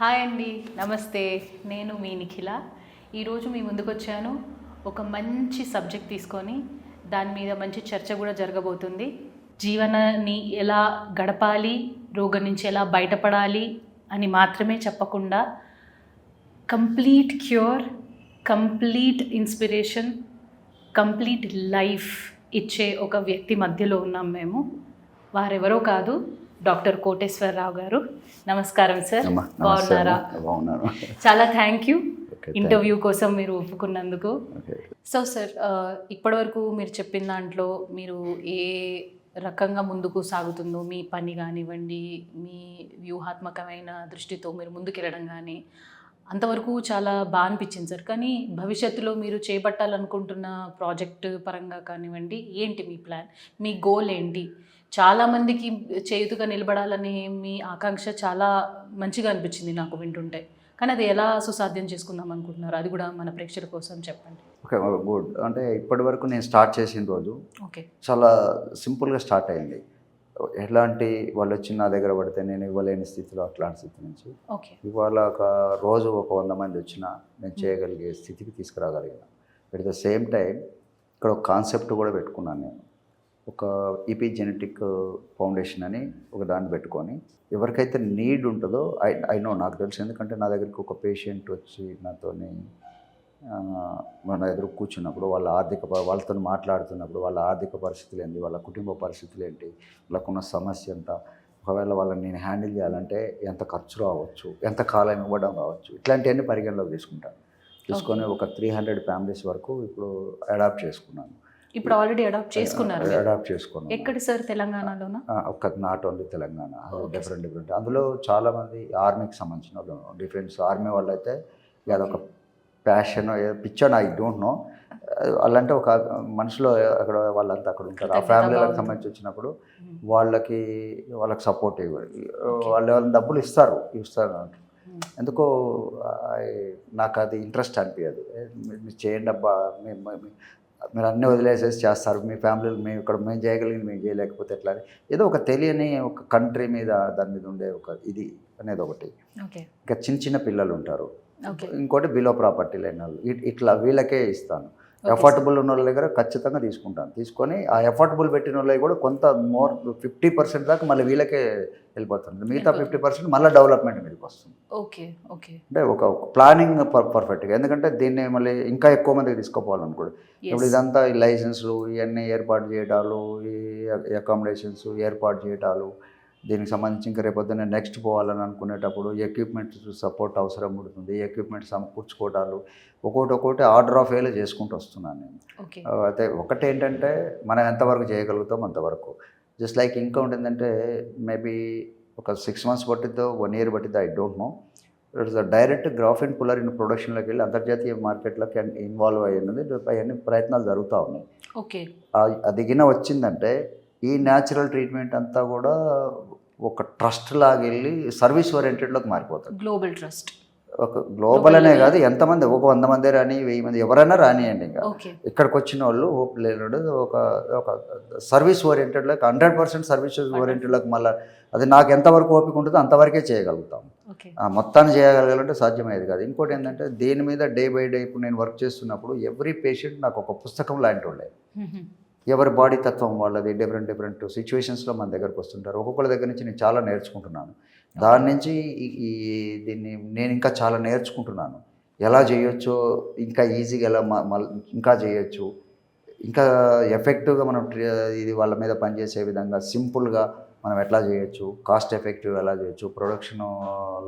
Hi అండి నమస్తే. నేను మీ నిఖిల. ఈరోజు మీ ముందుకు వచ్చాను ఒక మంచి సబ్జెక్ట్ తీసుకొని దాని మీద మంచి చర్చ కూడా జరగబోతుంది. జీవనాన్ని ఎలా గడపాలి రోగం నుంచి ఎలా బయటపడాలి అని మాత్రమే చెప్పకుండా complete cure complete inspiration complete life ఇచ్చే ఒక వ్యక్తి మధ్యలో ఉన్నాం మేము. వారెవరో కాదు డాక్టర్ కోటేశ్వరరావు గారు. నమస్కారం సార్. బాగున్నారా? చాలా థ్యాంక్ యూ ఇంటర్వ్యూ కోసం మీరు ఒప్పుకున్నందుకు. సో సార్ ఇప్పటివరకు మీరు చెప్పిన దాంట్లో మీరు ఏ రకంగా ముందుకు సాగుతుందో మీ పని కానివ్వండి మీ వ్యూహాత్మకమైన దృష్టితో మీరు ముందుకెళ్ళడం కానీ అంతవరకు చాలా బాగా అనిపించింది సార్. కానీ భవిష్యత్తులో మీరు చేపట్టాలనుకుంటున్న ప్రాజెక్ట్ పరంగా కానివ్వండి ఏంటి మీ ప్లాన్? మీ గోల్ ఏంటి? చాలామందికి చేయుతుగా నిలబడాలనే మీ ఆకాంక్ష చాలా మంచిగా అనిపించింది నాకు వింటుంటే. కానీ అది ఎలా సుసాధ్యం చేసుకుందాం అనుకుంటున్నారు? అది కూడా మన ప్రేక్షకుల కోసం చెప్పండి. Okay good. అంటే ఇప్పటి వరకు నేను స్టార్ట్ చేసిన రోజు ఓకే. చాలా సింపుల్గా స్టార్ట్ అయింది. ఎలాంటి వాళ్ళు వచ్చి నా దగ్గర పడితే నేను ఇవ్వలేని స్థితిలో అట్లాంటి స్థితి నుంచి ఓకే. ఇవాళ ఒక రోజు ఒక వంద మంది వచ్చినా నేను చేయగలిగే స్థితికి తీసుకురాగలిగిన. ఎట్ ద సేమ్ టైం ఇక్కడ ఒక కాన్సెప్ట్ కూడా పెట్టుకున్నాను నేను. ఒక ఈపీ జెనెటిక్ ఫౌండేషన్ అని ఒక దాన్ని పెట్టుకొని ఎవరికైతే నీడ్ ఉంటుందో ఐ ఐ నో నాకు తెలుసు. ఎందుకంటే నా దగ్గరికి ఒక పేషెంట్ వచ్చి నాతోని మన ఎదురు కూర్చున్నప్పుడు వాళ్ళ ఆర్థిక వాళ్ళతో మాట్లాడుతున్నప్పుడు వాళ్ళ ఆర్థిక పరిస్థితులు ఏంటి? వాళ్ళ కుటుంబ పరిస్థితులు ఏంటి? వాళ్ళకున్న సమస్య ఎంత? ఒకవేళ వాళ్ళని నేను హ్యాండిల్ చేయాలంటే ఎంత ఖర్చు రావచ్చు? ఎంత కాలం ఇవ్వడం రావచ్చు ఇట్లాంటివన్నీ పరిగణలోకి తీసుకుంటాను తీసుకొని ఒక త్రీ హండ్రెడ్ ఫ్యామిలీస్ వరకు ఇప్పుడు అడాప్ట్ చేసుకున్నాను. ఇప్పుడు ఆల్రెడీ అడాప్ట్ చేసుకున్నారు. అడాప్ట్ చేసుకున్నాను. ఎక్కడి సార్ తెలంగాణలోనా? ఆ, ఒక్క not only Telangana. Different different. అందులో చాలామంది ఆర్మీకి సంబంధించిన వాళ్ళు డిఫెన్స్ ఆర్మీ వాళ్ళు అయితే అదొక passion picture I don't know. వాళ్ళంటే ఒక మనిషిలో అక్కడ వాళ్ళంతా అక్కడ ఉంటారు. ఆ ఫ్యామిలీలకు. సంబంధించి వచ్చినప్పుడు వాళ్ళకి వాళ్ళకి సపోర్ట్ వాళ్ళు వాళ్ళ డబ్బులు ఇస్తారు ఇస్తారు. ఎందుకో నాకు అది ఇంట్రెస్ట్ అనిపించదు మీరు చేయండి అబ్బా మీరు అన్నీ వదిలేసేసి చేస్తారు. మీ ఫ్యామిలీలు మేము ఇక్కడ మేము చేయగలిగింది మేము చేయలేకపోతే ఎట్లా అని. ఏదో ఒక తెలియని ఒక కంట్రీ మీద దాని మీద ఉండే ఒక ఇది అనేది ఒకటి. ఇంకా చిన్న చిన్న పిల్లలు ఉంటారు. ఇంకోటి బిలో ప్రాపర్టీ లేని వాళ్ళు. ఇట్- ఇట్లా వీళ్ళకే ఇస్తాను. Okay, ఎఫర్టబుల్ ఉన్న వాళ్ళ దగ్గర ఖచ్చితంగా తీసుకుంటాను. తీసుకొని ఆ ఎఫర్టబుల్ పెట్టిన వాళ్ళకి కూడా కొంత మోర్ ఫిఫ్టీ పర్సెంట్ దాకా మళ్ళీ వీళ్ళకే వెళ్ళిపోతుంది మిగతా ఫిఫ్టీ పర్సెంట్ మళ్ళీ డెవలప్మెంట్ మీదకి వస్తుంది. Okay okay. అంటే ఒక ప్లానింగ్ పర్ఫెక్ట్గా ఎందుకంటే దీన్ని మళ్ళీ ఇంకా ఎక్కువ మందికి తీసుకుపోవాలనుకోడు. ఇప్పుడు ఇదంతా ఈ లైసెన్స్లు ఇవన్నీ ఏర్పాటు చేయటాలు ఈ అకామిడేషన్స్ ఏర్పాటు చేయటాలు దీనికి సంబంధించి ఇంకా రేపొద్దున నెక్స్ట్ పోవాలని అనుకునేటప్పుడు ఎక్విప్మెంట్ సపోర్ట్ అవసరం పడుతుంది. ఎక్విప్మెంట్ సమకూర్చుకోవటాలు ఒక్కొక్కటి ఒక్కొక్కటి ఆర్డర్ ఆఫ్ వేలో చేసుకుంటూ వస్తున్నాను నేను. అయితే ఒకటి ఏంటంటే మనం ఎంతవరకు చేయగలుగుతాం అంతవరకు. జస్ట్ లైక్ ఇంకా ఉంటుందంటే మేబీ ఒక సిక్స్ మంత్స్ పట్టిద్దో one year పట్టిద్దో I don't know it's direct graphene puller in ప్రొడక్షన్లోకి వెళ్ళి అంతర్జాతీయ మార్కెట్లోకి ఇన్వాల్వ్ అయ్యింది అవన్నీ ప్రయత్నాలు జరుగుతూ ఉన్నాయి. ఓకే అది గిన వచ్చిందంటే ఈ న్యాచురల్ ట్రీట్మెంట్ అంతా కూడా ఒక ట్రస్ట్ లాగా వెళ్ళి సర్వీస్ ఓరియంటెడ్లోకి మారిపోతుంది గ్లోబల్ ట్రస్ట్ ఒక గ్లోబల్ అనే కాదు ఎంతమంది ఒక వంద మంది రాని వెయ్యి మంది ఎవరైనా రానియండి ఇంకా. ఇక్కడికి వచ్చిన వాళ్ళు హోప్ లేనుడు ఒక ఒక సర్వీస్ ఓరియంటెడ్లోకి హండ్రెడ్ పర్సెంట్ సర్వీస్ ఓరియంటెడ్లోకి మళ్ళీ అది నాకు ఎంతవరకు ఓపిక ఉంటుందో అంతవరకే చేయగలుగుతాం. మొత్తాన్ని చేయగలగాలంటే సాధ్యమయ్యేది కాదు. ఇంకోటి ఏంటంటే దేని మీద డే బై డే ఇప్పుడు నేను వర్క్ చేస్తున్నప్పుడు ఎవ్రీ పేషెంట్ నాకు ఒక పుస్తకం లాంటి వాళ్ళే. ఎవరి బాడీ తత్వం వాళ్ళది డిఫరెంట్ డిఫరెంట్ సిచ్యువేషన్స్లో మన దగ్గరకు వస్తుంటారు. ఒక్కొక్కరి దగ్గర నుంచి నేను చాలా నేర్చుకుంటున్నాను. దాని నుంచి ఈ- దీన్ని నేను ఇంకా చాలా నేర్చుకుంటున్నాను. ఎలా చేయొచ్చో ఇంకా ఈజీగా ఎలా మ- మల్- ఇంకా చేయొచ్చు. ఇంకా ఎఫెక్టివ్గా మనం ఇది వాళ్ళ మీద పనిచేసే విధంగా సింపుల్గా మనం ఎట్లా చేయొచ్చు కాస్ట్ ఎఫెక్టివ్ ఎలా చేయొచ్చు ప్రొడక్షన్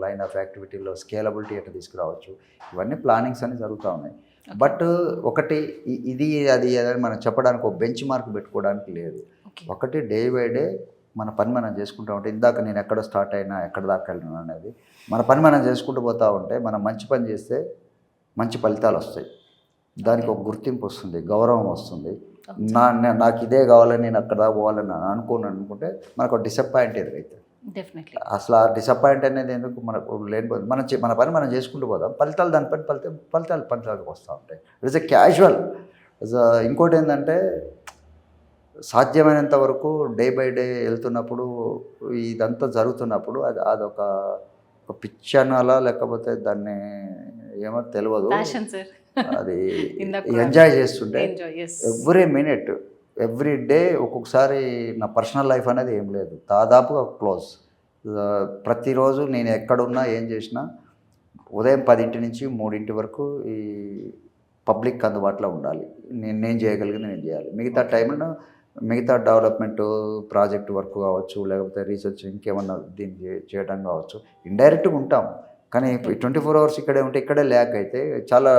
లైన్ ఆఫ్ యాక్టివిటీలో స్కేలబిలిటీ ఎట్లా తీసుకురావచ్చు ఇవన్నీ ప్లానింగ్స్ అన్నీ జరుగుతూ ఉన్నాయి. బట్ ఒకటి ఇది అది అని మనం చెప్పడానికి ఒక బెంచ్ మార్క్ పెట్టుకోవడానికి లేదు. ఒకటి డే బై డే మన పని మనం చేసుకుంటూ ఉంటే ఇందాక నేను ఎక్కడ స్టార్ట్ అయినా ఎక్కడ దాకా వెళ్ళినా అనేది మన పని మనం చేసుకుంటూ పోతూ ఉంటే మనం మంచి పని చేస్తే మంచి ఫలితాలు వస్తాయి. దానికి ఒక గుర్తింపు వస్తుంది గౌరవం వస్తుంది. నా నాకు ఇదే కావాలని నేను అక్కడ దాకా పోవాలని అనుకోను అనుకుంటే మనకు డిసప్పాయింట్ ఎదురైతే డెఫినెట్లీ అసలు ఆ డిసప్పాయింట్ అనేది ఎందుకు మనకు లేనిపోదు. మనం మన పని మనం చేసుకుంటూ పోదాం. ఫలితాలు దాని పని ఫలితం ఫలితాలు ఫలితాలకు వస్తూ ఉంటాయి. ఇట్స్ ఎ క్యాజువల్ ఇంకోటి ఏంటంటే సాధ్యమైనంత వరకు డే బై డే వెళ్తున్నప్పుడు ఇదంతా జరుగుతున్నప్పుడు అది అదొక ఒక పిచ్చి అనాలా లేకపోతే దాన్ని ఏమో తెలియదు అది ఎంజాయ్ చేస్తుంటే ఎవ్రీ మినిట్ ఎవ్రీ డే ఒక్కొక్కసారి నా పర్సనల్ లైఫ్ అనేది ఏం లేదు. దాదాపుగా క్లోజ్. ప్రతిరోజు నేను ఎక్కడున్నా ఏం చేసినా ఉదయం పదింటి నుంచి మూడింటి వరకు ఈ పబ్లిక్ అందుబాటులో ఉండాలి. నేను నేను చేయగలిగింది నేను చేయాలి. మిగతా టైంలో మిగతా డెవలప్మెంట్ ప్రాజెక్ట్ వర్క్ కావచ్చు లేకపోతే రీసెర్చ్ ఇంకేమన్నా దీన్ని చేయడం కావచ్చు ఇండైరెక్ట్గా ఉంటాం. కానీ ట్వంటీ ఫోర్ అవర్స్ ఇక్కడే ఉంటే ఇక్కడే ల్యాక్ అయితే చాలా.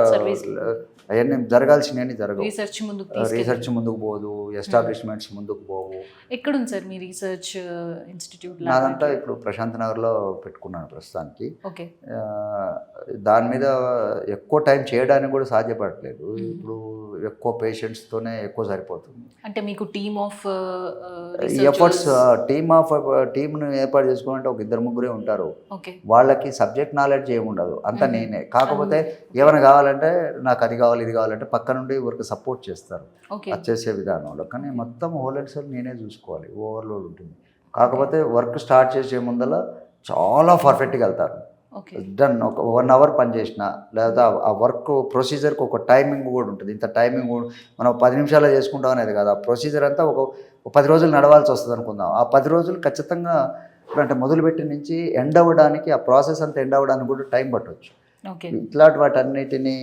అవన్నీ జరగాల్సినవన్నీ జరగవు. రీసెర్చ్ ముందుకు రీసెర్చ్ ముందుకు పోదు ఎస్టాబ్లిష్మెంట్స్ ముందుకు పోవు. ఎక్కడుంది సార్ మీ రీసెర్చ్ ఇన్స్టిట్యూట్ నాదంతా ఇప్పుడు ప్రశాంత్ నగర్లో పెట్టుకున్నాను ప్రస్తుతానికి. ఓకే. దాని మీద ఎక్కువ టైం చేయడానికి కూడా సాధ్యపడట్లేదు. Mhm. ఇప్పుడు ఎక్కువ పేషెంట్స్తోనే ఎక్కువ సరిపోతుంది. అంటే మీకు team of efforts team of టీమ్ను ఏర్పాటు చేసుకోవాలంటే ఒక ఇద్దరు ముగ్గురే ఉంటారు. ఓకే. వాళ్ళకి సబ్జెక్ట్ నాలెడ్జ్ ఏమి ఉండదు అంతా. నేనే. కాకపోతే ఏమైనా కావాలంటే నాకు అది కావాలి ఇది కావాలంటే పక్క నుండి ఊరికి సపోర్ట్ చేస్తారు. అది చేసే విధానంలో. కానీ మొత్తం హోల్ అండ్ సెల్ నేనే చూసుకోవాలి. ఓవర్లోడ్ ఉంటుంది. కాకపోతే వర్క్ స్టార్ట్ చేసే ముందల చాలా పర్ఫెక్ట్గా వెళ్తారు. డన్. ఒక వన్ అవర్ పని చేసిన లేదా ఆ వర్క్ ప్రొసీజర్కి ఒక టైమింగ్ కూడా ఉంటుంది. ఇంత టైమింగ్ కూడా మనం పది నిమిషాలు చేసుకుంటాం అనేది కాదు. ఆ ప్రొసీజర్ అంతా ఒక పది రోజులు నడవాల్సి వస్తుంది అనుకుందాం. ఆ పది రోజులు ఖచ్చితంగా ఇప్పుడు అంటే మొదలుపెట్టి నుంచి ఎండ్ అవ్వడానికి ఆ ప్రాసెస్ అంతా ఎండ్ అవ్వడానికి కూడా టైం పట్టవచ్చు ఓకే. ఇట్లాంటి వాటన్నిటిని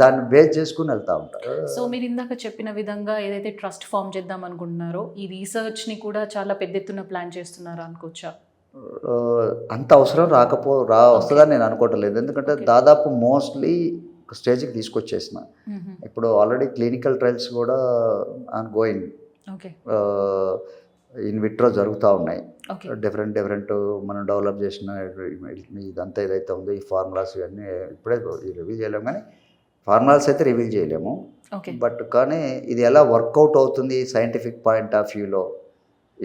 దాన్ని బేస్ చేసుకుని వెళ్తూ ఉంటారు. సో మీరు ఇందాక చెప్పిన విధంగా ఏదైతే ట్రస్ట్ ఫామ్ చేద్దాం అనుకుంటున్నారో ఈ రీసెర్చ్ని కూడా చాలా పెద్ద ఎత్తున ప్లాన్ చేస్తున్నారు అనుకోవచ్చా? అంత అవసరం రాకపో రా వస్తుందని నేను అనుకోవట్లేదు. ఎందుకంటే. దాదాపు మోస్ట్లీ స్టేజ్కి తీసుకొచ్చేసిన. ఇప్పుడు ఆల్రెడీ క్లినికల్ ట్రయల్స్ కూడా on going okay in vitro జరుగుతూ ఉన్నాయి. డిఫరెంట్ డిఫరెంట్ మనం డెవలప్ చేసిన ఇదంతా ఏదైతే ఉందో ఈ ఫార్ములాస్ ఇవన్నీ ఇప్పుడే రివీల్ చేయలేము కానీ ఫార్ములాస్ అయితే రివీల్ చేయలేము. బట్ కానీ ఇది ఎలా వర్కౌట్ అవుతుంది సైంటిఫిక్ పాయింట్ ఆఫ్ వ్యూలో?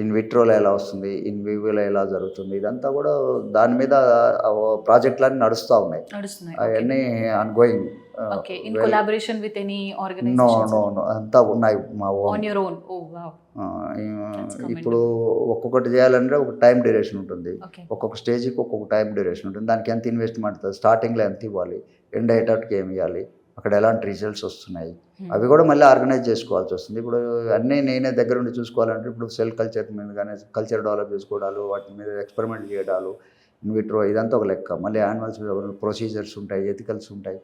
ఇన్ విట్రోలో ఎలా వస్తుంది? ఇన్ వివోలో ఎలా జరుగుతుంది? ఇదంతా కూడా దాని మీద ప్రాజెక్టులన్నీ నడుస్తూ ఉన్నాయి. అవన్నీ on going okay in collaboration with any no organization no no అంతా ఉన్నాయి మా on own your own oh wow. ఇప్పుడు ఒక్కొక్కటి చేయాలంటే ఒక టైం డ్యూరేషన్ ఉంటుంది. ఒక్కొక్క స్టేజ్కి ఒక్కొక్క టైం డ్యూరేషన్ ఉంటుంది. దానికి ఎంత ఇన్వెస్ట్మెంట్ అవుతుంది స్టార్టింగ్లో ఎంత ఇవ్వాలి? ఎండ్ అయ్యేటట్టుకి ఏమి ఇవ్వాలి? అక్కడ ఎలాంటి రిజల్ట్స్ వస్తున్నాయి? అవి కూడా మళ్ళీ ఆర్గనైజ్ చేసుకోవాల్సి వస్తుంది. ఇప్పుడు అన్నీ నేనే దగ్గర ఉండి చూసుకోవాలంటే ఇప్పుడు సెల్ కల్చర్ మీద కానీ కల్చర్ డెవలప్ చేసుకోవడాలు వాటి మీద ఎక్స్పెరిమెంట్ చేయడాలు ఇన్విట్రో ఇదంతా ఒక లెక్క. మళ్ళీ యానిమల్స్ ప్రొసీజర్స్ ఉంటాయి ఎథికల్స్ ఉంటాయి.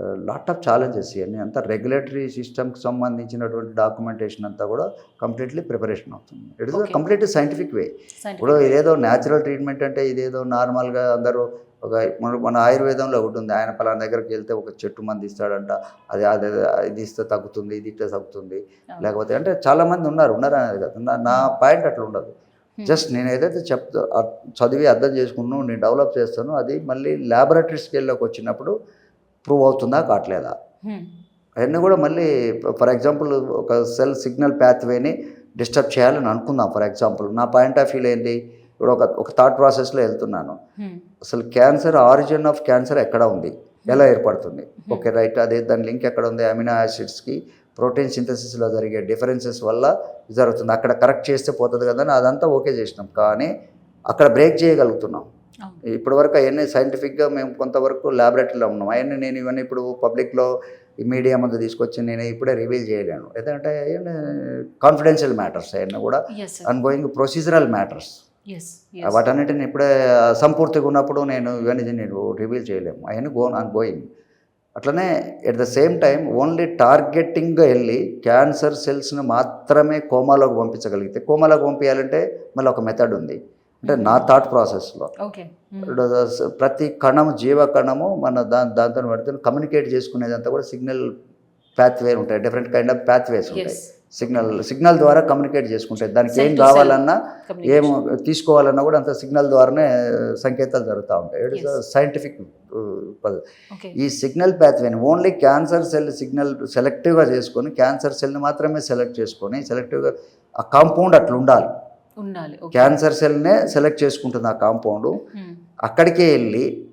లాట్ ఆఫ్ ఛాలెంజెస్ ఇవన్నీ. అంతా రెగ్యులేటరీ సిస్టమ్కి సంబంధించినటువంటి డాక్యుమెంటేషన్ అంతా కూడా కంప్లీట్లీ ప్రిపరేషన్ అవుతుంది. It is. Complete scientific way ఇప్పుడు ఇదేదో న్యాచురల్ ట్రీట్మెంట్ అంటే ఇదేదో నార్మల్గా అందరూ ఒక మన మన ఆయుర్వేదంలో ఒకటి ఉంది. ఆయన పలానా దగ్గరికి వెళ్తే ఒక చెట్టు మంది ఇస్తాడంట. అది అది ఇది ఇస్తే తగ్గుతుంది ఇది ఇస్తే తగ్గుతుంది. లేకపోతే అంటే చాలా మంది ఉన్నారు. ఉన్నారు అనేది కాదు. నా- పాయింట్ అట్లా ఉండదు. జస్ట్ నేను ఏదైతే చెప్తా చదివి అర్థం చేసుకున్నాను నేను డెవలప్ చేస్తాను అది మళ్ళీ ల్యాబొరేటరీ స్కేల్లోకి వచ్చినప్పుడు ప్రూవ్ అవుతుందా కావట్లేదా? అవన్నీ కూడా మళ్ళీ ఫర్ ఎగ్జాంపుల్ ఒక సెల్ సిగ్నల్ ప్యాత్వేని డిస్టర్బ్ చేయాలని అనుకుందాం. ఫర్ ఎగ్జాంపుల్ నా పాయింట్ ఆఫ్ వ్యూలో ఏంటి? ఇప్పుడు ఒక ఒక థాట్ ప్రాసెస్లో వెళ్తున్నాను. అసలు క్యాన్సర్ ఆరిజిన్ ఆఫ్ క్యాన్సర్ ఎక్కడ ఉంది? ఎలా ఏర్పడుతుంది? Okay right. అదే దాని లింక్ ఎక్కడ ఉంది? అమినో యాసిడ్స్కి ప్రోటీన్ సింథసిస్లో జరిగే డిఫరెన్సెస్ వల్ల జరుగుతుంది. అక్కడ కరెక్ట్ చేస్తే పోతుంది కదా అని అదంతా ఓకే చేసినాం. కానీ అక్కడ బ్రేక్ చేయగలుగుతున్నాం. ఇప్పటి వరకు అవన్నీ సైంటిఫిక్గా మేము కొంతవరకు ల్యాబొరేటరీలో ఉన్నాం. అవన్నీ నేను ఇవన్నీ ఇప్పుడు పబ్లిక్లో ఈ మీడియా ముందు తీసుకొచ్చి నేను ఇప్పుడే రివీల్ చేయలేను. ఎందుకంటే కాన్ఫిడెన్షియల్ మ్యాటర్స్ అవన్నీ కూడా as on going procedural matters వాటన్నిటిని ఇప్పుడే సంపూర్తిగా ఉన్నప్పుడు నేను ఇవన్నీ నేను రివీల్ చేయలేము. అవన్నీ గో ఆన్ గోయింగ్ అట్లనే at the same time only టార్గెటింగ్గా వెళ్ళి క్యాన్సర్ సెల్స్ని మాత్రమే కోమాలోకి పంపించగలిగితే కోమాలోకి పంపించాలంటే మళ్ళీ ఒక మెథడ్ ఉంది. అంటే నా థాట్ ప్రాసెస్లో ప్రతి కణము జీవ కణము మన దాని దాంతో పెడితే కమ్యూనికేట్ చేసుకునేదంతా కూడా సిగ్నల్ పాత్వే ఉంటాయి. డిఫరెంట్ కైండ్ ఆఫ్ పాత్వేస్ ఉంటాయి. సిగ్నల్ సిగ్నల్ ద్వారా కమ్యూనికేట్ చేసుకుంటాయి. దానికి ఏం కావాలన్నా ఏం తీసుకోవాలన్నా కూడా అంత సిగ్నల్ ద్వారానే సంకేతాలు జరుగుతూ ఉంటాయి. It is. సైంటిఫిక్ పద్ధతి ఈ సిగ్నల్ ప్యాత్వేని ఓన్లీ క్యాన్సర్ సెల్ సిగ్నల్ సెలెక్టివ్గా చేసుకొని క్యాన్సర్ సెల్ని మాత్రమే సెలెక్ట్ చేసుకొని సెలెక్టివ్గా ఆ కాంపౌండ్ అట్లా ఉండాలి. ఉండాలి. క్యాన్సర్ సెల్నే సెలెక్ట్ చేసుకుంటుంది ఆ కాంపౌండ్. అక్కడికే వెళ్ళి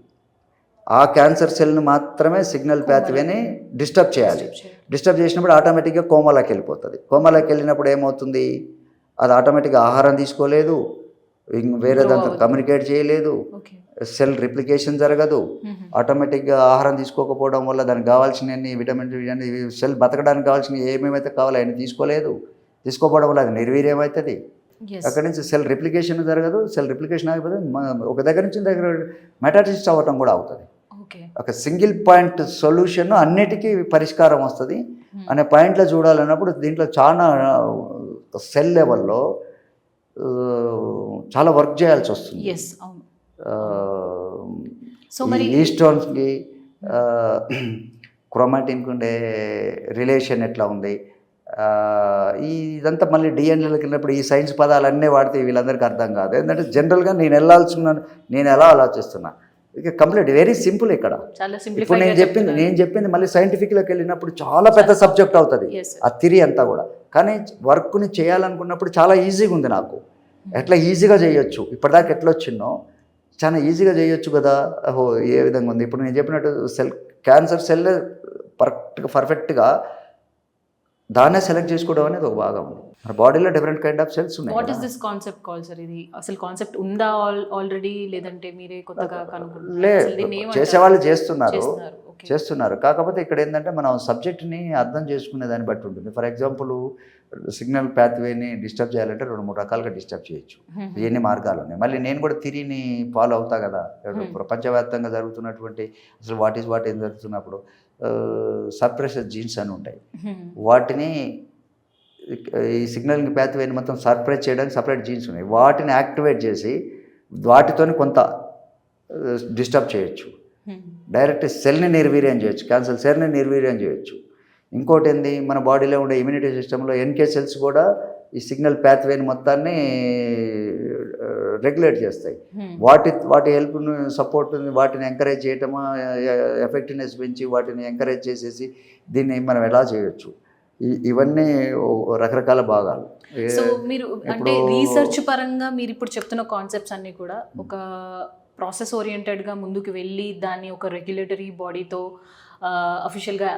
ఆ క్యాన్సర్ సెల్ని మాత్రమే సిగ్నల్ ప్యాత్వేని డిస్టర్బ్ చేయాలి. డిస్టర్బ్ చేసినప్పుడు ఆటోమేటిక్గా కోమాలోకి వెళ్ళిపోతుంది. కోమాలోకి వెళ్ళినప్పుడు ఏమవుతుంది? అది ఆటోమేటిక్గా ఆహారం తీసుకోలేదు. వేరే దాంతో కమ్యూనికేట్ చేయలేదు. సెల్ రిప్లికేషన్ జరగదు. ఆటోమేటిక్గా ఆహారం తీసుకోకపోవడం వల్ల దానికి కావాల్సిన విటమిన్ ఇవన్నీ సెల్ బతకడానికి కావాల్సిన ఏమేమైతే కావాలో ఆయన తీసుకోలేదు. తీసుకోకపోవడం వల్ల అది నిర్వీర్యం అవుతుంది ఎస్ అక్కడి నుంచి సెల్ రిప్లికేషన్ జరగదు సెల్ రిప్లికేషన్ ఆగిపోతే ఒక దగ్గర నుంచి దగ్గర మెటాటిస్ట్ అవ్వటం కూడా అవుతుంది. ఒక సింగిల్ పాయింట్ సొల్యూషన్ అన్నిటికీ పరిష్కారం వస్తుంది. అనే పాయింట్లో చూడాలన్నప్పుడు దీంట్లో చాలా సెల్ లెవెల్లో చాలా వర్క్ చేయాల్సి వస్తుంది. సో మరి ఈ స్టోన్స్కి క్రోమాటిన్కి ఉండే రిలేషన్ ఎట్లా ఉంది? ఈ ఇదంతా మళ్ళీ డిఎన్ఏలోకి వెళ్ళినప్పుడు ఈ సైన్స్ పదాలన్నీ వాడితే వీళ్ళందరికీ అర్థం కాదు. ఏంటంటే జనరల్గా నేను వెళ్ళాల్సిన నేను ఎలా ఆలోచిస్తున్నా? ఇక కంప్లీట్ వెరీ సింపుల్ ఇక్కడ. ఇప్పుడు నేను చెప్పింది నేను చెప్పింది మళ్ళీ సైంటిఫిక్లోకి వెళ్ళినప్పుడు చాలా పెద్ద సబ్జెక్ట్ అవుతుంది. ఆ తిరి అంతా కూడా. కానీ వర్క్ని చేయాలనుకున్నప్పుడు చాలా ఈజీగా ఉంది నాకు. ఎట్లా ఈజీగా చేయొచ్చు? ఇప్పటిదాకా ఎట్లా వచ్చిందో? చాలా ఈజీగా చేయొచ్చు కదా? ఓహో ఏ విధంగా ఉంది? ఇప్పుడు నేను చెప్పినట్టు సెల్ క్యాన్సర్ సెల్ పర్ఫెక్ట్గా పర్ఫెక్ట్గా దాన్నే సెలెక్ట్ చేసుకోవడం అనేది ఒక భాగం. మన బాడీలో డిఫరెంట్ కైండ్ ఆఫ్ సెల్స్ ఉన్నాయి వాట్ కదా. దిస్ కాన్సెప్ట్ కాల్ సార్ ఇది అసలు కాన్సెప్ట్ ఉందా ఆల్రెడీ లేదంటే మీరే కొత్తగా ఏమంటారు? చేసేవాళ్ళు చేస్తున్నారు. చేస్తున్నారు కాకపోతే ఇక్కడ ఏంటంటే మనం సబ్జెక్ట్ని అర్థం చేసుకునే దాన్ని బట్టి ఉంటుంది. ఫర్ ఎగ్జాంపుల్ సిగ్నల్ ప్యాత్వేని డిస్టర్బ్ చేయాలంటే రెండు మూడు రకాలుగా డిస్టర్బ్ చేయొచ్చు. ఎన్ని మార్గాలు ఉన్నాయి? మళ్ళీ నేను కూడా తిరిగిని ఫాలో అవుతా కదా. ప్రపంచవ్యాప్తంగా జరుగుతున్నటువంటి అసలు వాట్ ఈస్ వాట్ ఏం జరుగుతున్నప్పుడు సర్ప్రెషర్ జీన్స్ అని ఉంటాయి. వాటిని ఈ సిగ్నల్ ప్యాత్వేని మొత్తం సర్ప్రైజ్ చేయడానికి సపరేట్ జీన్స్ ఉన్నాయి. వాటిని యాక్టివేట్ చేసి వాటితోని కొంత డిస్టర్బ్ చేయొచ్చు. డైరెక్ట్ సెల్ని నిర్వీర్యం చేయొచ్చు. క్యాన్సర్ సెల్ని నిర్వీర్యం చేయొచ్చు. ఇంకోటి ఏంది? మన బాడీలో ఉండే ఇమ్యూనిటీ సిస్టంలో ఎన్కే సెల్స్ కూడా ఈ సిగ్నల్ ప్యాత్వేని మొత్తాన్ని రెగ్యులేట్ చేస్తాయి. వాటి వాటి హెల్ప్ సపోర్ట్ వాటిని ఎంకరేజ్ చేయటమా ఎఫెక్టివ్నెస్ పెంచి వాటిని ఎంకరేజ్ చేసేసి దీన్ని మనం ఎలా చేయొచ్చు? ఇవన్నీ రకరకాల భాగాలు. సో మీరు అంటే రీసెర్చ్ పరంగా మీరు ఇప్పుడు చెప్తున్న కాన్సెప్ట్స్ అన్ని కూడా ఒక ప్రాసెస్ ఓరియంటెడ్గా ముందుకు వెళ్ళి దాన్ని ఒక రెగ్యులేటరీ బాడీతో అఫీషియల్గా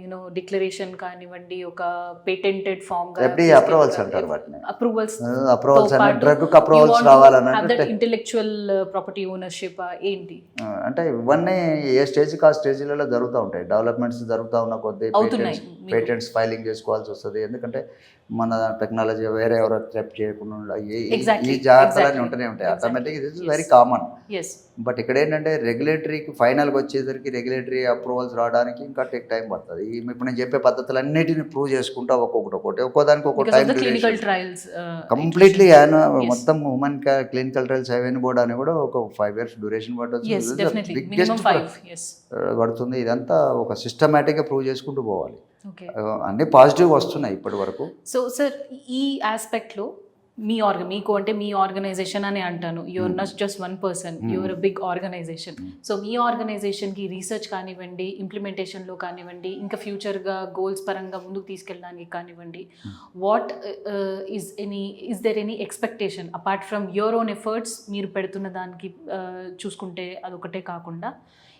యూనో డిక్లరేషన్ కానివ్వండి ఒక పేటెంటెడ్ ఫామ్ approvals అంటారు వాటిని. అప్రూవల్స్ అప్రూవల్స్ డ్రగ్ అప్రూవల్స్ రావాలనంటే ఇంటెలెక్చువల్ ప్రాపర్టీ ఓనర్షిప్ ఏంటి? అంటే ఇవన్నీ ఏ స్టేజ్కి ఆ స్టేజ్లలో జరుగుతూ ఉంటాయి. డెవలప్మెంట్స్ జరుగుతూ ఉన్న కొద్దీ పేటెంట్స్ ఫైలింగ్ చేసుకోవాల్సి వస్తుంది. ఎందుకంటే మన టెక్నాలజీ వేరే ఎవరో స్టెప్ చేయకుండా. ఈ- జాగ్రత్తలన్నీ ఉంటూనే ఉంటాయి. Automatic this is. Very common but ఇక్కడ ఏంటంటే రెగ్యులేటరీకి ఫైనల్గా వచ్చేసరికి రెగ్యులేటరీ అప్రూవల్స్ రావడానికి ఇంకా టెక్ టైం పడుతుంది. ఇప్పుడు నేను చెప్పే పద్ధతులన్నిటిని ప్రూవ్ చేసుకుంటా ఒక్కొక్కటి ఒక్కొక్కటి. ఒక్కోదానికి ఒక్కో because time clinical trials completely. మొత్తం హ్యూమన్ క్లినికల్ ట్రయల్స్ అవన్నీ కూడా అని కూడా ఒక five years duration minimum biggest పడుతుంది. ఇదంతా ఒక సిస్టమేటిక్గా ప్రూవ్ చేసుకుంటూ పోవాలి. అన్నీ పాజిటివ్ వస్తున్నాయి ఇప్పటి వరకు. సో సార్ ఈ ఆస్పెక్ట్లో మీ ఆర్గ మీకు అంటే మీ ఆర్గనైజేషన్ అని అంటాను. You're not just one person you're big organization so మీ ఆర్గనైజేషన్కి రీసెర్చ్ కానివ్వండి ఇంప్లిమెంటేషన్లో కానివ్వండి ఇంకా ఫ్యూచర్గా గోల్స్ పరంగా ముందుకు తీసుకెళ్ళడానికి కానివ్వండి what is any is there any expectation apart from your own efforts మీరు పెడుతున్న దానికి uh, చూసుకుంటే అదొకటే కాకుండా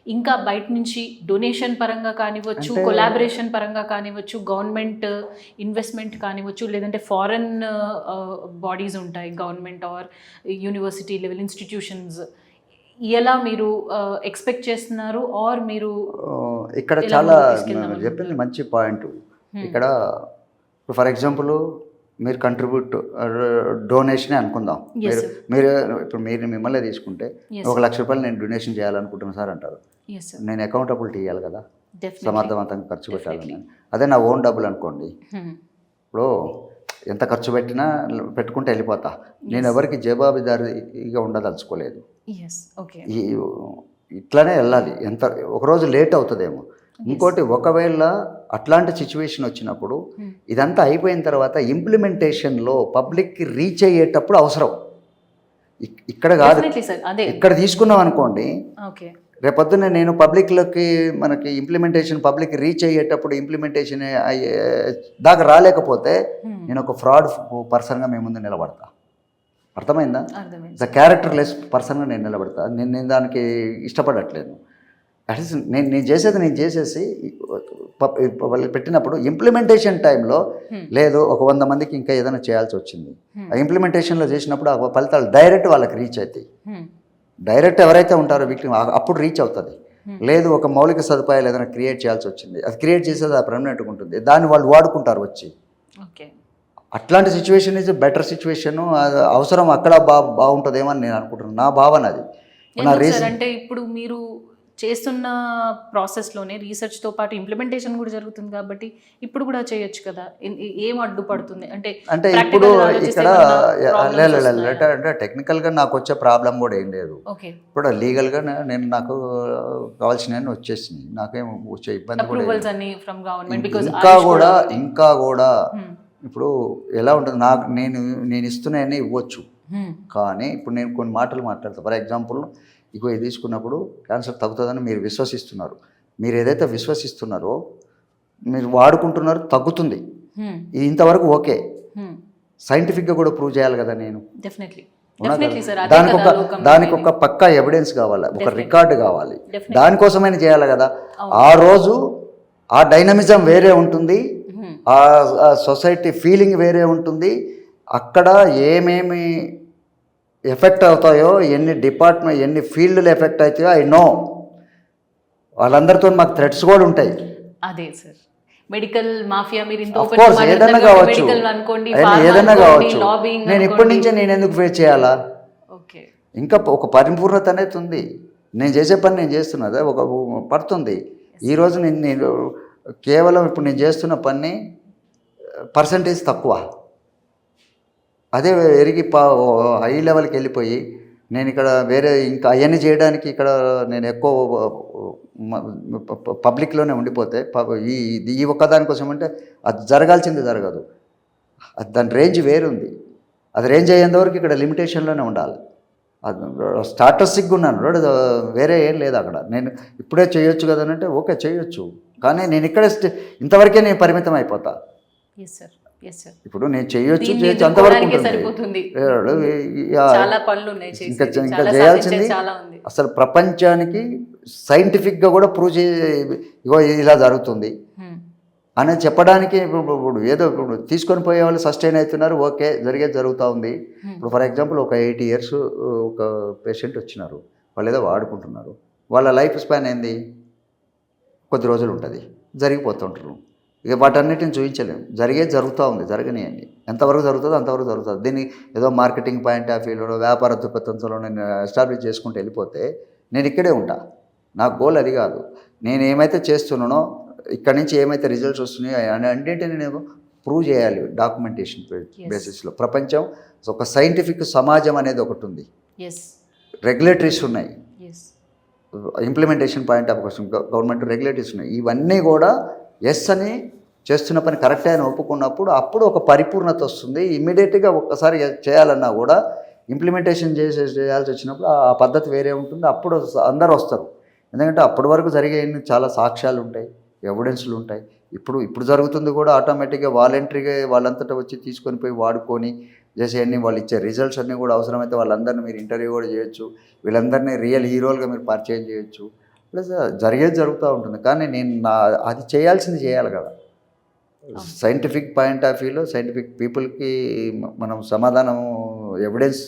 ఇంకా బయట నుంచి డొనేషన్ పరంగా కానివ్వచ్చు కొలాబరేషన్ పరంగా కానివ్వచ్చు గవర్నమెంట్ ఇన్వెస్ట్మెంట్ కానివ్వచ్చు లేదంటే ఫారెన్ బాడీస్ ఉంటాయి government or university level institutions ఎలా మీరు ఎక్స్పెక్ట్ చేస్తున్నారు ఆర్ మీరు ఇక్కడ చాలా చెప్పింది మంచి పాయింట్ Hmm. ఇక్కడ ఫర్ ఎగ్జాంపుల్ మీరు కంట్రిబ్యూట్ డొనేషనే అనుకుందాం. Yes, మీరు. మీరు ఇప్పుడు మీరు మిమ్మల్ని తీసుకుంటే. ఒక లక్ష రూపాయలు నేను డొనేషన్ చేయాలనుకుంటున్నాను సార్ అంటారు. నేను అకౌంటబిలిటీ ఇవ్వాలి కదా? సమర్థవంతంగా ఖర్చు పెట్టాలని. అదే నా ఓన్ డబ్బులు అనుకోండి. Hmm. ఇప్పుడు ఎంత ఖర్చు పెట్టినా పెట్టుకుంటే వెళ్ళిపోతా. నేను ఎవరికి జవాబుదారీగా ఉండదలుచుకోలేదు. ఇట్లానే వెళ్ళాలి. ఎంత ఒకరోజు లేట్ అవుతుందేమో. ఇంకోటి ఒకవేళ అట్లాంటి సిచ్యువేషన్ వచ్చినప్పుడు Hmm. ఇదంతా అయిపోయిన తర్వాత ఇంప్లిమెంటేషన్లో పబ్లిక్కి రీచ్ అయ్యేటప్పుడు అవసరం. ఇక్- ఇక్కడ కాదు. ఇక్కడ తీసుకున్నాం అనుకోండి రేపొద్దున నేను పబ్లిక్లోకి మనకి ఇంప్లిమెంటేషన్ పబ్లిక్ రీచ్ అయ్యేటప్పుడు ఇంప్లిమెంటేషన్ అయ్యే దాకా రాలేకపోతే Hmm. నేను ఒక ఫ్రాడ్ పర్సన్గా మీ ముందు నిలబడతా. అర్థమైందా? అర్థమైంది ద క్యారెక్టర్ లెస్ పర్సన్గా నేను నిలబడతా. నేను నేను దానికి ఇష్టపడట్లేదు. అట్లీస్ట్ నేను నేను చేసేది నేను చేసేసి వాళ్ళు పెట్టినప్పుడు ఇంప్లిమెంటేషన్ టైంలో Hmm. లేదు ఒక వంద మందికి ఇంకా ఏదైనా చేయాల్సి వచ్చింది. Hmm. ఆ ఇంప్లిమెంటేషన్లో చేసినప్పుడు ఆ ఫలితాలు డైరెక్ట్ వాళ్ళకి రీచ్ అవుతాయి. డైరెక్ట్ ఎవరైతే ఉంటారో విక్టిమ్ అప్పుడు రీచ్ అవుతుంది. Hmm. లేదు ఒక మౌలిక సదుపాయాలు ఏదైనా క్రియేట్ చేయాల్సి వచ్చింది. అది క్రియేట్ చేసేది అది పర్మనెంట్గా ఉంటుంది. దాన్ని వాళ్ళు వాడుకుంటారు వచ్చి. ఓకే అట్లాంటి సిచ్యువేషన్ ఇస్ బెటర్ సిచ్యువేషన్ అవసరం అక్కడ బా బాగుంటుందేమో అని నేను అనుకుంటున్నాను. నా భావన అది. అంటే ఇప్పుడు మీరు చేస్తున్న ప్రాసెస్లోనే రీసెర్చ్తో పాటు ఇంప్లిమెంటేషన్ కూడా జరుగుతుంది కాబట్టి ఇప్పుడు కూడా చేయొచ్చు కదా. ఏ- అడ్డుపడుతుంది? అంటే అంటే ఇప్పుడు ఇక్కడ అంటే టెక్నికల్గా నాకు వచ్చే ప్రాబ్లం కూడా ఏం లేదు. ఓకే. ఇప్పుడు లీగల్గా నేను నాకు కావాల్సినవి వచ్చేసినాయి. నాకేం వచ్చే ఇబ్బంది కూడా ఇంకా కూడా ఇంకా కూడా ఇప్పుడు ఎలా ఉంటుంది? నాకు నేను నేను ఇస్తున్నాయని ఇవ్వచ్చు. కానీ ఇప్పుడు నేను కొన్ని మాటలు మాట్లాడతాను ఫర్ ఎగ్జాంపుల్ ఇగో ఇది తీసుకున్నప్పుడు క్యాన్సర్ తగ్గుతుందని మీరు విశ్వసిస్తున్నారు. మీరు ఏదైతే విశ్వసిస్తున్నారో మీరు వాడుకుంటున్నారో తగ్గుతుంది. ఇది ఇంతవరకు ఓకే. సైంటిఫిక్గా కూడా ప్రూవ్ చేయాలి కదా నేను. డెఫినెట్లీ దానికి ఒక దానికి ఒక పక్కా ఎవిడెన్స్ కావాలి. ఒక. రికార్డు కావాలి. దానికోసమైనా చేయాలి కదా. ఆ రోజు ఆ డైనమిజం వేరే ఉంటుంది. ఆ సొసైటీ ఫీలింగ్ వేరే ఉంటుంది. అక్కడ ఏమేమి ఎఫెక్ట్ అవుతాయో ఎన్ని డిపార్ట్మెంట్ ఎన్ని ఫీల్డ్లు ఎఫెక్ట్ అవుతాయో ఐ నో. వాళ్ళందరితో మాకు థ్రెడ్స్ కూడా ఉంటాయి. అదే సార్. మెడికల్ మాఫియా మీరు ఏదైనా కావచ్చు. ఏదైనా- కావచ్చు. నేను ఇప్పటి. నుంచే నేను ఎందుకు ఫేస్ చేయాలా? ఓకే. ఇంకా ఒక పరిపూర్ణత అనేది ఉంది. నేను చేసే పని నేను చేస్తున్నది ఒక పడుతుంది. ఈరోజు నేను నేను కేవలం ఇప్పుడు నేను చేస్తున్న పని పర్సంటేజ్ తక్కువ. అదే ఎరిగి పా హై లెవెల్కి వెళ్ళిపోయి నేను ఇక్కడ వేరే ఇంకా అవన్నీ చేయడానికి ఇక్కడ నేను ఎక్కువ పబ్లిక్లోనే ఉండిపోతే ప- ఈ ఈ ఒక్క దానికోసం అంటే అది జరగాల్సింది జరగదు. అది దాని రేంజ్ వేరుంది. అది రేంజ్ అయ్యేంతవరకు ఇక్కడ లిమిటేషన్లోనే ఉండాలి. అది స్టాటస్టిక్గా ఉన్నాను రోడ్ వేరే ఏం లేదు అక్కడ. నేను ఇప్పుడే చేయొచ్చు కదా అని అంటే ఓకే చేయొచ్చు. కానీ నేను ఇక్కడే స్టే- ఇంతవరకే నేను పరిమితం అయిపోతా. సార్ ఇప్పుడు నేను చేయొచ్చు చేయొచ్చు అంతవరకు ఇక ఇంకా చేయాల్సింది అసలు ప్రపంచానికి సైంటిఫిక్గా కూడా ప్రూవ్ చే ఇగో ఇలా జరుగుతుంది. అని చెప్పడానికి ఇప్పుడు ఇప్పుడు ఏదో ఇప్పుడు తీసుకొని పోయే వాళ్ళు సస్టైన్ అవుతున్నారు ఓకే జరిగేది జరుగుతూ ఉంది. ఇప్పుడు ఫర్ ఎగ్జాంపుల్ ఒక ఎయిటీ ఇయర్స్ ఒక పేషెంట్ వచ్చినారు. వాళ్ళు ఏదో వాడుకుంటున్నారు. వాళ్ళ లైఫ్ స్పాన్ ఏంది? కొద్ది రోజులు ఉంటుంది. జరిగిపోతుంటారు. ఇక వాటన్నిటిని చూపించలేము జరిగేది జరుగుతూ ఉంది జరగనియండి. ఎంతవరకు జరుగుతుందో అంతవరకు జరుగుతుంది దీన్ని ఏదో మార్కెటింగ్ పాయింట్ ఆఫ్ వ్యూలో వ్యాపార దృక్పథంలో నేను ఎస్టాబ్లిష్ చేసుకుంటూ వెళ్ళిపోతే నేను ఇక్కడే ఉంటా. నా గోల్ అది కాదు. నేను ఏమైతే చేస్తున్నానో ఇక్కడ నుంచి ఏమైతే రిజల్ట్స్ వస్తున్నాయో అని అన్నింటిని నేను ప్రూవ్ చేయాలి డాక్యుమెంటేషన్ బేసిస్లో. ప్రపంచం ఒక సైంటిఫిక్ సమాజం అనేది ఒకటి ఉంది. రెగ్యులేటరీస్ ఉన్నాయి. Implementation point of question government regulatories ఉన్నాయి. ఇవన్నీ కూడా ఎస్ అని చేస్తున్న పని కరెక్టే అని ఒప్పుకున్నప్పుడు అప్పుడు ఒక పరిపూర్ణత వస్తుంది. ఇమ్మీడియట్గా ఒక్కసారి చేయాలన్నా కూడా ఇంప్లిమెంటేషన్ చేసే చేయాల్సి వచ్చినప్పుడు ఆ పద్ధతి వేరే ఉంటుంది. అప్పుడు అందరూ వస్తారు. ఎందుకంటే అప్పటి వరకు జరిగే చాలా సాక్ష్యాలు ఉంటాయి ఎవిడెన్స్లు ఉంటాయి. ఇప్పుడు ఇప్పుడు జరుగుతుంది కూడా ఆటోమేటిక్గా వాలంటరీగా వాళ్ళంతటా వచ్చి తీసుకొని పోయి వాడుకొని చేసే అన్ని వాళ్ళు ఇచ్చే రిజల్ట్స్ అన్నీ కూడా అవసరమైతే వాళ్ళందరినీ మీరు ఇంటర్వ్యూ కూడా చేయొచ్చు. వీళ్ళందరినీ రియల్ హీరోలుగా మీరు పరిచయం చేయొచ్చు. ప్లస్ జరిగేది జరుగుతూ ఉంటుంది. కానీ నేను నా అది చేయాల్సింది చేయాలి కదా. సైంటిఫిక్ పాయింట్ ఆఫ్ వ్యూలో సైంటిఫిక్ పీపుల్కి మనం సమాధానం ఎవిడెన్స్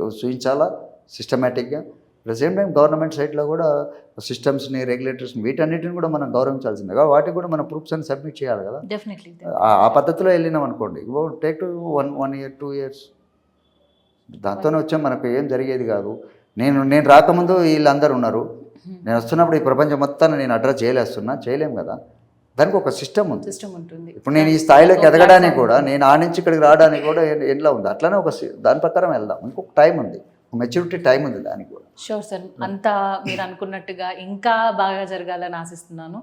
చూపించాలా సిస్టమేటిక్గా ద సేమ్ టైం గవర్నమెంట్ సైడ్లో కూడా సిస్టమ్స్ని రెగ్యులేటర్స్ని వీటన్నిటిని కూడా మనం గౌరవించాల్సిందే. కదా వాటికి కూడా మనం ప్రూఫ్స్ అని సబ్మిట్ చేయాలి కదా. డెఫినెట్లీ ఆ- ఆ పద్ధతిలో వెళ్ళినాం అనుకోండి. Take to one one year two years దాంతోనే వచ్చాం మనకు ఏం జరిగేది కాదు. నేను నేను రాకముందు వీళ్ళందరూ ఉన్నారు. నేను వస్తున్నప్పుడు ఈ ప్రపంచం మొత్తాన్ని నేను అడ్రస్ చేయలేస్తున్నా చేయలేం కదా. దానికి ఒక సిస్టమ్ ఉంది. సిస్టమ్ ఉంటుంది. ఇప్పుడు నేను ఈ స్థాయిలోకి ఎదగడానికి కూడా నేను ఆ నుంచి ఇక్కడికి రావడానికి కూడా ఎట్లా ఉంది. అట్లనే ఒక దాని ప్రకారం వెళ్దాం. ఇంకొక టైం ఉంది. మెచ్యూరిటీ టైం ఉంది దానికి కూడా. షూర్ సార్ అంతా మీరు అనుకున్నట్టుగా ఇంకా బాగా జరగాలని ఆశిస్తున్నాను.